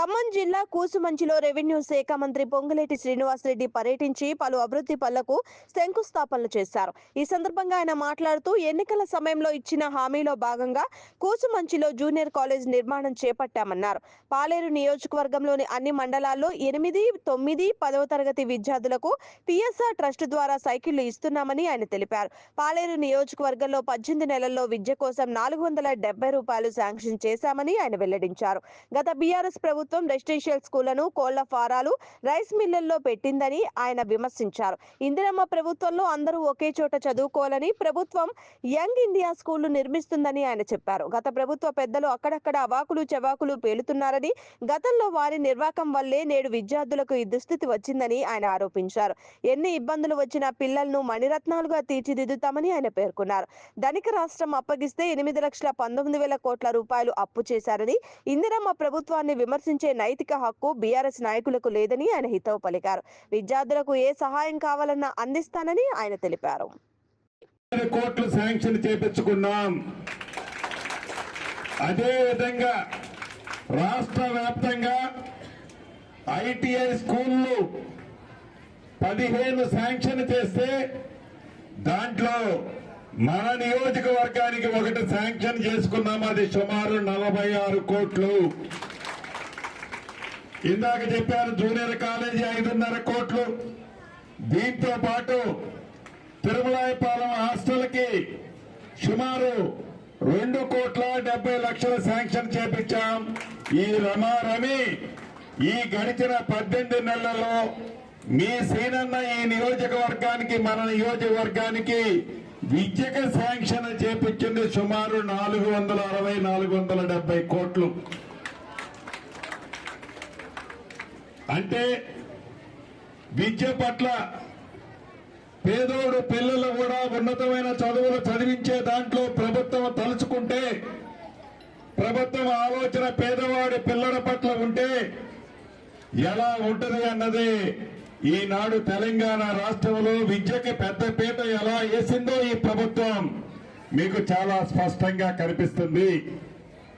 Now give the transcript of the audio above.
ఖమ్మం జిల్లా కూసుమంచిలో రెవెన్యూ శాఖ మంత్రి పొంగులేటి శ్రీనివాసరెడ్డి పర్యటించి పలు అభివృద్ధి పనులకు శంకుస్థాపనలు చేశారు. ఈ సందర్భంగా ఆయన మాట్లాడుతూ ఎన్నికల సమయంలో ఇచ్చిన హామీలో భాగంగా కూసుమంచిలో జూనియర్ కాలేజ్ నిర్మాణం చేపట్టామన్నారు. పాలేరు నియోజకవర్గంలోని అన్ని మండలాల్లో ఎనిమిది తొమ్మిది పదవ తరగతి విద్యార్థులకు పిఎస్ఆర్ ట్రస్ట్ ద్వారా సైకిళ్ళు ఇస్తున్నామని ఆయన తెలిపారు. పాలేరు నియోజకవర్గంలో పద్దెనిమిది నెలల్లో విద్య కోసం నాలుగు వందల డెబ్బై రూపాయలు శాంక్షన్ చేశామని ఆయన వెల్లడించారు. గత బీఆర్ఎస్ ప్రభుత్వం రెసిడెన్షియల్ స్కూళ్ళను కోళ్ళ ఫారాలు రైస్ మిల్లల్లో పెట్టిందని ఆయన విమర్శించారు. ఇందిరమ్మ ప్రభుత్వంలో అందరూ ఒకే చోట చదువుకోవాలని ప్రభుత్వం యంగ్ ఇండియా స్కూళ్ళు నిర్మిస్తుందని ఆయన చెప్పారు. గత ప్రభుత్వ పెద్దలు అక్కడక్కడ అవాకులు చవాకులు పేలుతున్నారని గతంలో వారి నిర్వాకం వల్లే నేడు విద్యార్థులకు ఈ దుస్థితి వచ్చిందని ఆయన ఆరోపించారు. ఎన్ని ఇబ్బందులు వచ్చినా పిల్లలను మణిరత్నాలుగా తీర్చిదిద్దుతామని ఆయన పేర్కొన్నారు. ధనిక రాష్ట్రం అప్పగిస్తే ఎనిమిది లక్షల పంతొమ్మిది వేల కోట్ల రూపాయలు అప్పు చేశారని ఇందిరమ్మ ప్రభుత్వాన్ని ప్రశ్నించే నైతిక హక్కు బీఆర్ఎస్ నాయకులకు లేదని ఆయన హితవు పలికారు. విద్యార్థులకు ఏ సహాయం కావాలన్నా అందిస్తానని ఆయన తెలిపారు. కోట్లు శాంక్షన్ చేపించుకున్నాం. అదే విధంగా రాష్ట్ర వ్యాప్తంగా ఐటీఐ స్కూళ్ళు పదిహేను శాంక్షన్ చేస్తే దాంట్లో మన నియోజకవర్గానికి ఒకటి శాంక్షన్ చేసుకున్నాం. అది సుమారు నలభై ఆరు కోట్లు. ఇందాక చెప్పారు జూనియర్ కాలేజీ ఐదున్నర కోట్లు. దీంతో పాటు తిరుమలాయపాలెం హాస్టల్కి సుమారు రెండు కోట్ల డెబ్బై లక్షల శాంక్షన్ చేపించాం. ఈ రమారమి ఈ గడిచిన పద్దెనిమిది నెలల్లో మీ సీనన్న ఈ నియోజకవర్గానికి మన నియోజకవర్గానికి విద్యకు శాంక్షన్ చేపించింది సుమారు నాలుగు వందల అరవై నాలుగు వందల డెబ్బై కోట్లు. అంటే విద్య పట్ల పేదోడు పిల్లలు కూడా ఉన్నతమైన చదువులు చదివించే దాంట్లో ప్రభుత్వం తలుచుకుంటే ప్రభుత్వం ఆలోచన పేదవాడి పిల్లల పట్ల ఉంటే ఎలా ఉంటది అన్నది ఈనాడు తెలంగాణ రాష్ట్రంలో విద్యకి పెద్ద పీట ఎలా వేసిందో ఈ ప్రభుత్వం మీకు చాలా స్పష్టంగా కనిపిస్తుంది.